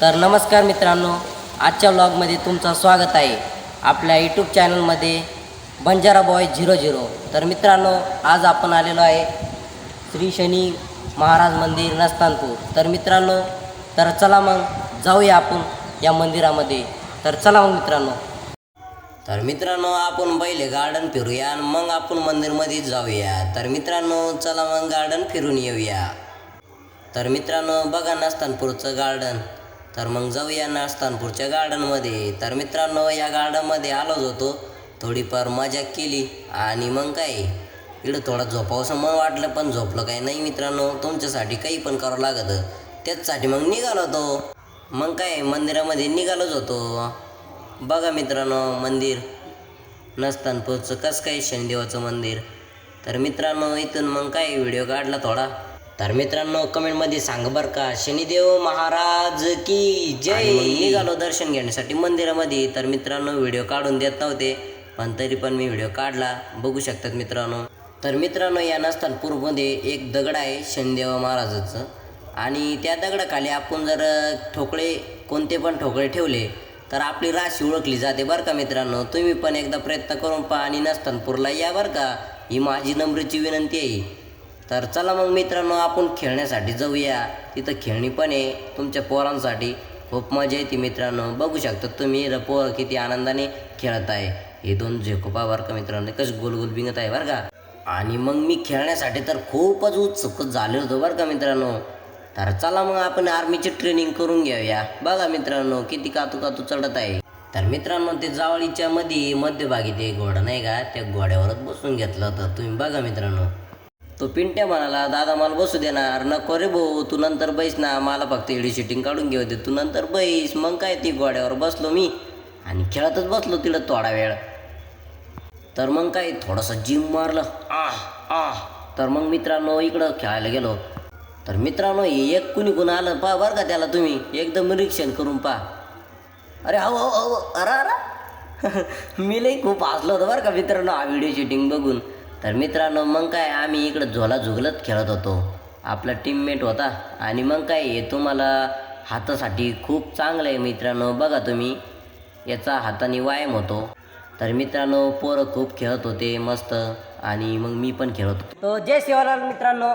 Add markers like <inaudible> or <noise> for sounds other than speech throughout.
तर नमस्कार मित्रांनो आजच्या व्लॉगमध्ये तुमचं स्वागत आहे आपल्या यूट्यूब चॅनलमध्ये बंजारा बॉय झिरो झिरो तर मित्रांनो आज आपण आलेलो आहे श्री शनी महाराज मंदिर नस्तानपूर. तर मित्रांनो तर चला मग जाऊया आपण या मंदिरामध्ये. तर चला मग मित्रांनो. तर मित्रांनो आपण पहिले गार्डन फिरूया आणि मग आपण मंदिरमध्ये जाऊया. तर मित्रांनो चला मग गार्डन फिरून येऊया. तर मित्रांनो बघा नस्तानपूरचं गार्डन तर मग जाऊया नास्तानपूरच्या गार्डनमध्ये. तर मित्रांनो या गार्डनमध्ये आलोच होतो. थोडीफार मजा केली आणि मग काय इकडं थोडा झोपावसं मग वाटलं पण झोपलं काय नाही मित्रांनो. तुमच्यासाठी काही पण करावं लागत. त्याचसाठी मग निघालो होतो. मग काय मंदिरामध्ये निघालोच होतो. बघा मित्रांनो मंदिर. नसतानपूरचं कसं काय शनिदेवाचं मंदिर. तर मित्रांनो इथून मग काय व्हिडिओ काढला थोडा. तर मित्रांनो कमेंटमध्ये सांग बरं का शनिदेव महाराज की जय? निघालो दर्शन घेण्यासाठी मंदिरामध्ये. तर मित्रांनो व्हिडिओ काढून देत नव्हते पण तरी पण मी व्हिडिओ काढला. बघू शकतात मित्रांनो. तर मित्रांनो या नसतानपूरमध्ये एक दगड आहे शनिदेव महाराजाचं. आणि त्या दगडाखाली आपण जर ठोकळे कोणते पण ठोकळे ठेवले तर आपली राशी ओळखली जाते बरं का मित्रांनो. तुम्ही पण एकदा प्रयत्न करून पहा आणि नसतानपूरला या बरं का. ही माझी नम्रची विनंती आहे. तर चला मग मित्रांनो आपण खेळण्यासाठी जाऊया. तिथं खेळणी पण आहे. तुमच्या पोरांसाठी खूप मजा येते मित्रांनो. बघू शकता तुम्ही रपो पोरं किती आनंदाने खेळत आहे. हे दोन झेकोपा बरं का मित्रांनो? कसं गोल गोल बिंगत आहे बरं का? आणि मग मी खेळण्यासाठी तर खूपच उत्सुक झालो होतो बरं का मित्रांनो? तर चला मग आपण आर्मीची ट्रेनिंग करून घेऊया. बघा मित्रांनो किती कातू कातू चढत आहे. तर मित्रांनो ते जावळीच्या मध्ये मध्यभागी ते घोडा नाही का? त्या घोड्यावरच बसून घेतलं होतं. तुम्ही बघा मित्रांनो. तो पिंट्या म्हणाला दादा मला बसू देणार नको रे भाऊ तू नंतर बैस ना मला फक्त एडी शूटिंग काढून घेऊ दे तू नंतर बैस मग काय ती घोड्यावर बसलो मी? आणि खेळतच बसलो तिला थोडा वेळ. तर मग काय थोडंसं जिम मारलं. आह आह. तर मग मित्रांनो इकडं खेळायला गेलो. तर मित्रांनो हे एक कुणी कुणी आलं पहा बरं का त्याला तुम्ही. एकदम निरीक्षण करून पहा. अरे हो हो हो अरे अरे. <laughs> मी लई खूप हसलो होतो बरं का मित्रांनो हा व्हिडिओ शूटिंग बघून. तर मित्रांनो मग काय आम्ही इकडं झोला झुगलत खेळत होतो. आपला टीममेट होता. आणि मग काय हे तुम्हाला हातासाठी खूप चांगलं आहे मित्रांनो. बघा तुम्ही याचा हाताने व्यायाम होतो. तर मित्रांनो पोरं खूप खेळत होते मस्त. आणि मग मी पण खेळत होतो. तो जय शिवलाल मित्रांनो.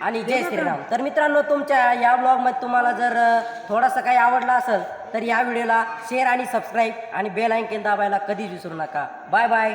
आणि जय श्रीराम. तर मित्रांनो तुमच्या या ब्लॉगमध्ये तुम्हाला जर थोडासा काही आवडला असेल तर या व्हिडिओला शेअर आणि सबस्क्राईब आणि बेल ऐकन दाबायला कधीच विसरू नका. Bye bye